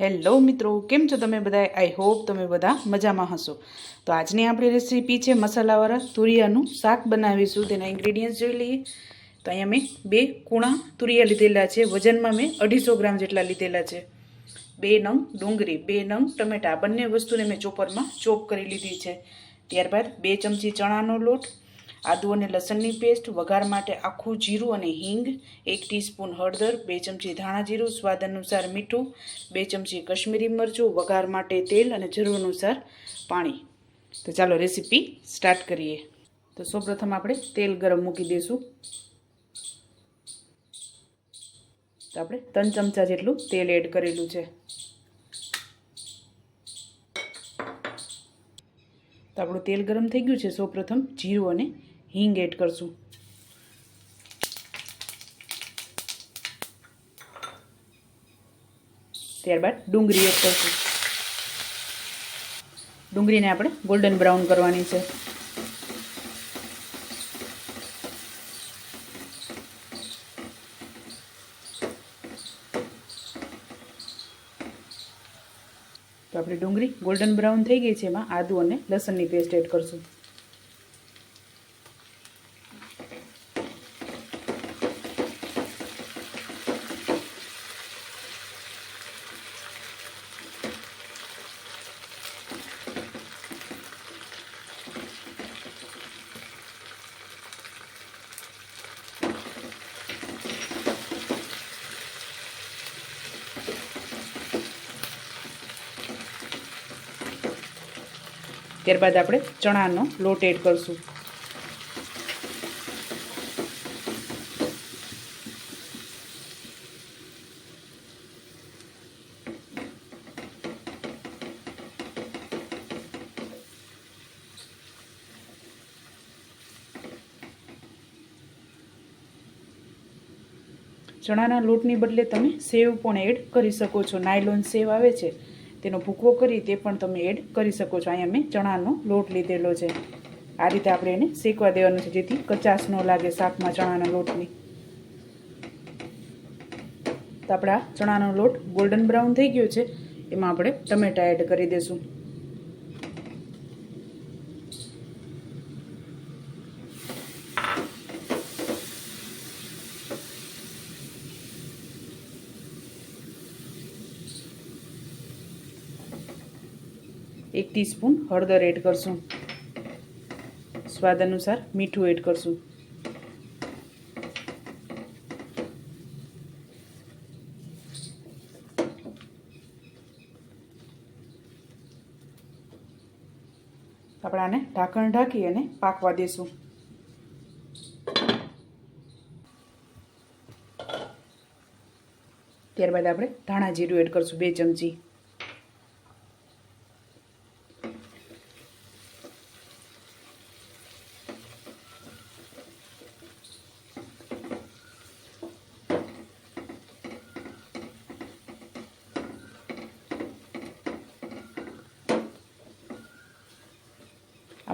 Hello મિત્રો, કેમ છો તમે બધા આઈ હોપ તમે બધા મજામાં હશો. તો આજની આપણી રેસીપી છે મસાલાવાળા તુરિયાનું શાક બનાવીશું. તેના ઇન્ગ્રીડિયન્ટ્સ જોઈ લઈએ. તો અહીંયા મેં બે કૂણા તુરિયા લીધેલા છે. વજનમાં મેં અઢીસો ગ્રામ જેટલા લીધેલા છે. બે નંગ ડુંગળી, બે નંગ ટમેટા. બંને વસ્તુને મેં ચોપરમાં ચોપ કરી લીધી છે. ત્યારબાદ બે ચમચી ચણાનો લોટ આદુ અને લસણની પેસ્ટ, વઘાર માટે આખું જીરું અને હિંગ, એક ટીસ્પૂન હળદર, બે ચમચી ધાણા જીરું, સ્વાદ અનુસાર મીઠું, બે ચમચી કશ્મીરી મરચું, વઘાર માટે તેલ અને જરૂર અનુસાર પાણી. તો ચાલો રેસીપી સ્ટાર્ટ કરીએ. તો સૌપ્રથમ આપણે તેલ ગરમ મૂકી દઈશું તો આપણે ત્રણ ચમચા જેટલું તેલ એડ કરેલું છે. તો આપણું તેલ ગરમ થઈ ગયું છે સૌપ્રથમ જીરું અને હિંગ એડ કરશું. ત્યારબાદ ડુંગળી એડ કરશું. ડુંગળીને આપણે ગોલ્ડન બ્રાઉન કરવાની છે. તો આપણી ડુંગળી ગોલ્ડન બ્રાઉન થઈ ગઈ છે, એમાં આદુ અને લસણની પેસ્ટ એડ કરશું. ત્યારબાદ આપણે ચણાનો લોટ એડ કરશું. ચણાના લોટની બદલે તમે સેવ પણ એડ કરી શકો છો. નાયલોન સેવ આવે છે. તેનો ભૂકો કરી તે પણ તમે એડ કરી શકો છો. અહીંયા મેં ચણાનો લોટ લીધેલો છે. આ રીતે આપણે એને શેકવા દેવાનું છે, જેથી કચાશ ન લાગે શાકમાં ચણાના લોટની. તો આપણા ચણાનો લોટ ગોલ્ડન બ્રાઉન થઈ ગયો છે. એમાં આપણે ટમેટા એડ કરી દઈશું એક ટીસ્પૂન હળદર એડ કરશું. સ્વાદ અનુસાર મીઠું એડ કરશું. આપણે આને ઢાંકણ ઢાંકી અને પાકવા દેશું. ત્યારબાદ આપણે ધાણા જીરું એડ કરશું બે ચમચી.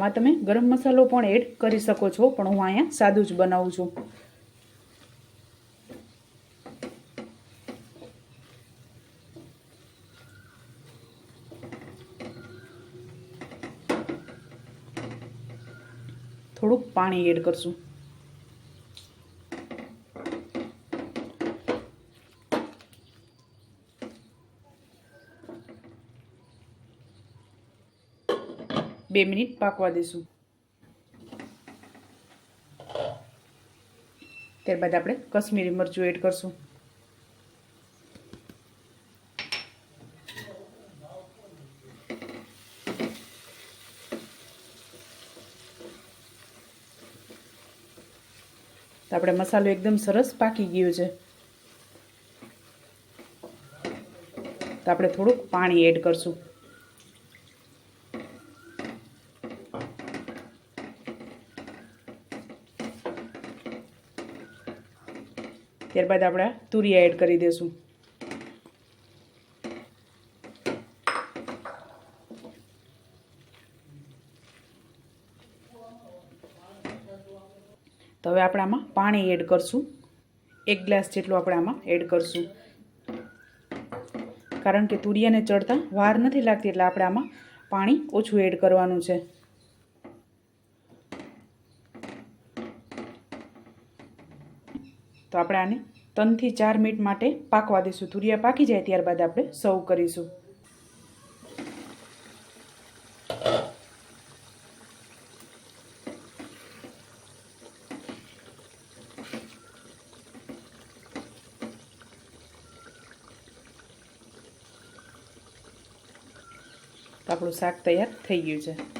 આમાં તમે ગરમ મસાલો પણ એડ કરી શકો છો, પણ હું અહીંયા સાદું જ બનાવું છું. થોડુંક પાણી એડ કરશું. બે મિનિટ પાકવા દઈશું ત્યારબાદ આપણે કશ્મીરી મરચું એડ કરશું. તો આપણે મસાલો એકદમ સરસ પાકી ગયો છે. તો આપણે થોડુંક પાણી એડ કરશું. ત્યારબાદ આપણે તુરી એડ કરી દઈશું તો હવે આપણે આમાં પાણી એડ કરશું. એક ગ્લાસ જેટલું આપણે આમાં એડ કરશું. કારણ કે તુરિયાને ચડતા વાર નથી લાગતી એટલે આપણે આમાં પાણી ઓછું એડ કરવાનું છે. તો આપણે આને ત્રણથી ચાર મિનિટ માટે પાકવા દઈશું. તુરિયા પાકી જાય ત્યારબાદ આપણે સર્વ કરીશું. આપણું શાક તૈયાર થઈ ગયું છે.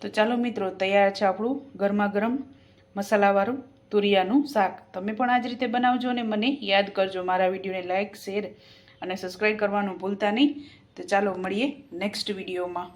તો ચાલો મિત્રો, તૈયાર છે આપણું ગરમા ગરમ મસાલાવાળું તુરિયાનું શાક. તમે પણ આ જ રીતે બનાવજો અને મને યાદ કરજો મારા વિડીયોને લાઇક શેર અને સબસ્ક્રાઈબ કરવાનું ભૂલતા નહીં. તો ચાલો મળીએ નેક્સ્ટ વિડીયોમાં.